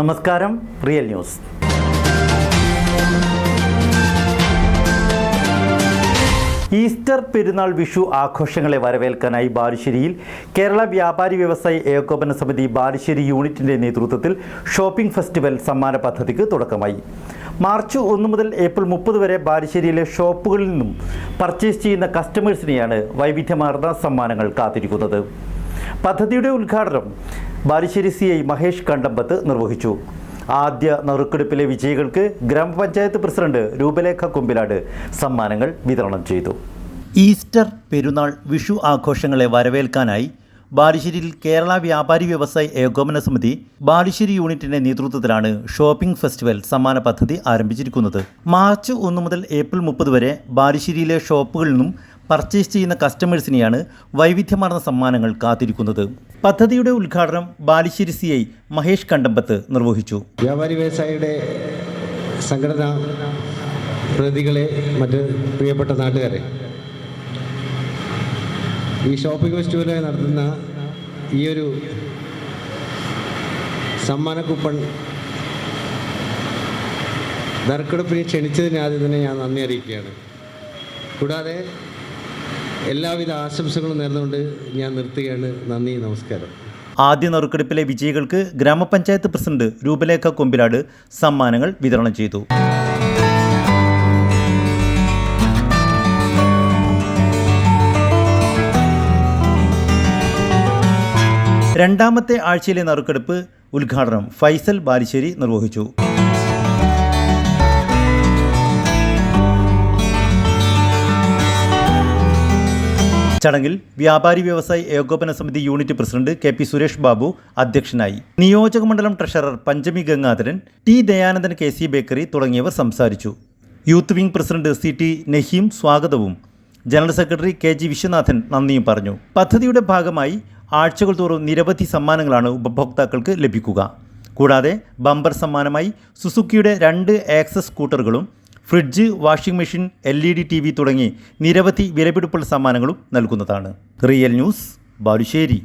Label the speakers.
Speaker 1: നമസ്കാരം real news. Easter പെരുന്നാൾ വിഷു ആഘോഷങ്ങളെ വരവേൽക്കാനായി ബാലുശ്ശേരിയിൽ കേരള വ്യാപാരി വ്യവസായി ഏകോപന സമിതി ബാലുശ്ശേരി യൂണിറ്റിന്റെ നേതൃത്വത്തിൽ ഷോപ്പിംഗ് ഫെസ്റ്റിവൽ സമ്മാന പദ്ധതിക്ക് തുടക്കമായി. മാർച്ച് ഒന്ന് മുതൽ ഏപ്രിൽ മുപ്പത് വരെ ബാലുശ്ശേരിയിലെ ഷോപ്പുകളിൽ നിന്നും പർച്ചേസ് ചെയ്യുന്ന കസ്റ്റമേഴ്സിനെയാണ് വൈവിധ്യമാർന്ന സമ്മാനങ്ങൾ കാത്തിരിക്കുന്നത്. പദ്ധതിയുടെ ഉദ്ഘാടനം ബാലുശ്ശേരി സി ഐ മഹേഷ് കണ്ടമ്പത്ത് നിർവഹിച്ചു. ആദ്യ നറുക്കെടുപ്പിലെ വിജയികൾക്ക് ഗ്രാമപഞ്ചായത്ത് പ്രസിഡന്റ് രൂപലേഖ കുമ്പിലാട് സമ്മാനങ്ങൾ വിതരണം ചെയ്തു. ഈസ്റ്റർ പെരുന്നാൾ വിഷു ആഘോഷങ്ങളെ വരവേൽക്കാനായി ബാലുശ്ശേരിയിൽ കേരള വ്യാപാരി വ്യവസായി ഏകോപന സമിതി ബാലുശ്ശേരി യൂണിറ്റിന്റെ നേതൃത്വത്തിലാണ് ഷോപ്പിംഗ് ഫെസ്റ്റിവൽ സമ്മാന പദ്ധതി ആരംഭിച്ചിരിക്കുന്നത്. മാർച്ച് ഒന്ന് മുതൽ ഏപ്രിൽ മുപ്പത് വരെ ബാലുശ്ശേരിയിലെ ഷോപ്പുകളിൽ നിന്നും പർച്ചേസ് ചെയ്യുന്ന കസ്റ്റമേഴ്സിനെയാണ് വൈവിധ്യമാർന്ന സമ്മാനങ്ങൾ കാത്തിരിക്കുന്നത്. പദ്ധതിയുടെ ഉദ്ഘാടനം ബാലുശ്ശേരി സി ഐ മഹേഷ് കണ്ടമ്പത്ത് നിർവഹിച്ചു.
Speaker 2: വ്യാപാരി വ്യവസായിയുടെ സംഘടനാ പ്രതികളെ മറ്റ് പ്രിയപ്പെട്ട നാട്ടുകാരെ ഈ ഷോപ്പിംഗ് ഫെസ്റ്റിവലായി നടത്തുന്ന ഈ ഒരു സമ്മാന കൂപ്പൺ നറുക്കെടുപ്പിന് ക്ഷണിച്ചതിന് ആദ്യം തന്നെ ഞാൻ നന്ദി അറിയിക്കുകയാണ്. കൂടാതെ എല്ലാവിധ ആശംസകളും നേർന്നുകൊണ്ട് ഞാൻ നിർത്തുകയാണ്. നന്ദി നമസ്കാരം.
Speaker 1: ആദ്യ നറുക്കെടുപ്പിലെ വിജയികൾക്ക് ഗ്രാമപഞ്ചായത്ത് പ്രസിഡന്റ് രൂപലേഖ കൊമ്പിലാട് സമ്മാനങ്ങൾ വിതരണം ചെയ്തു. രണ്ടാമത്തെ ആഴ്ചയിലെ നറുക്കെടുപ്പ് ഉദ്ഘാടനം ഫൈസൽ ബാലിശ്ശേരി നിർവഹിച്ചു. ചടങ്ങിൽ വ്യാപാരി വ്യവസായി ഏകോപന സമിതി unit president K P Suresh Babu അധ്യക്ഷനായി. നിയോജകമണ്ഡലം treasurer Panchami Gangadharan T Dayanandan K C bakery തുടങ്ങിയവർ സംസാരിച്ചു. Youth wing president C T Naheem സ്വാഗതവും general secretary K G Viswanathan നന്ദിയും പറഞ്ഞു. പദ്ധതിയുടെ ഭാഗമായി ആഴ്ചകൾ തോറും നിരവധി സമ്മാനങ്ങളാണ് ഉപഭോക്താക്കൾക്ക് ലഭിക്കുക. കൂടാതെ ബമ്പർ സമ്മാനമായി സുസുക്കിയുടെ രണ്ട് Access സ്കൂട്ടറുകളും fridge washing machine L E D T V തുടങ്ങി നിരവധി വിലപിടിപ്പുള്ള സമ്മാനങ്ങളും നൽകുന്നതാണ്. Real news Balussery.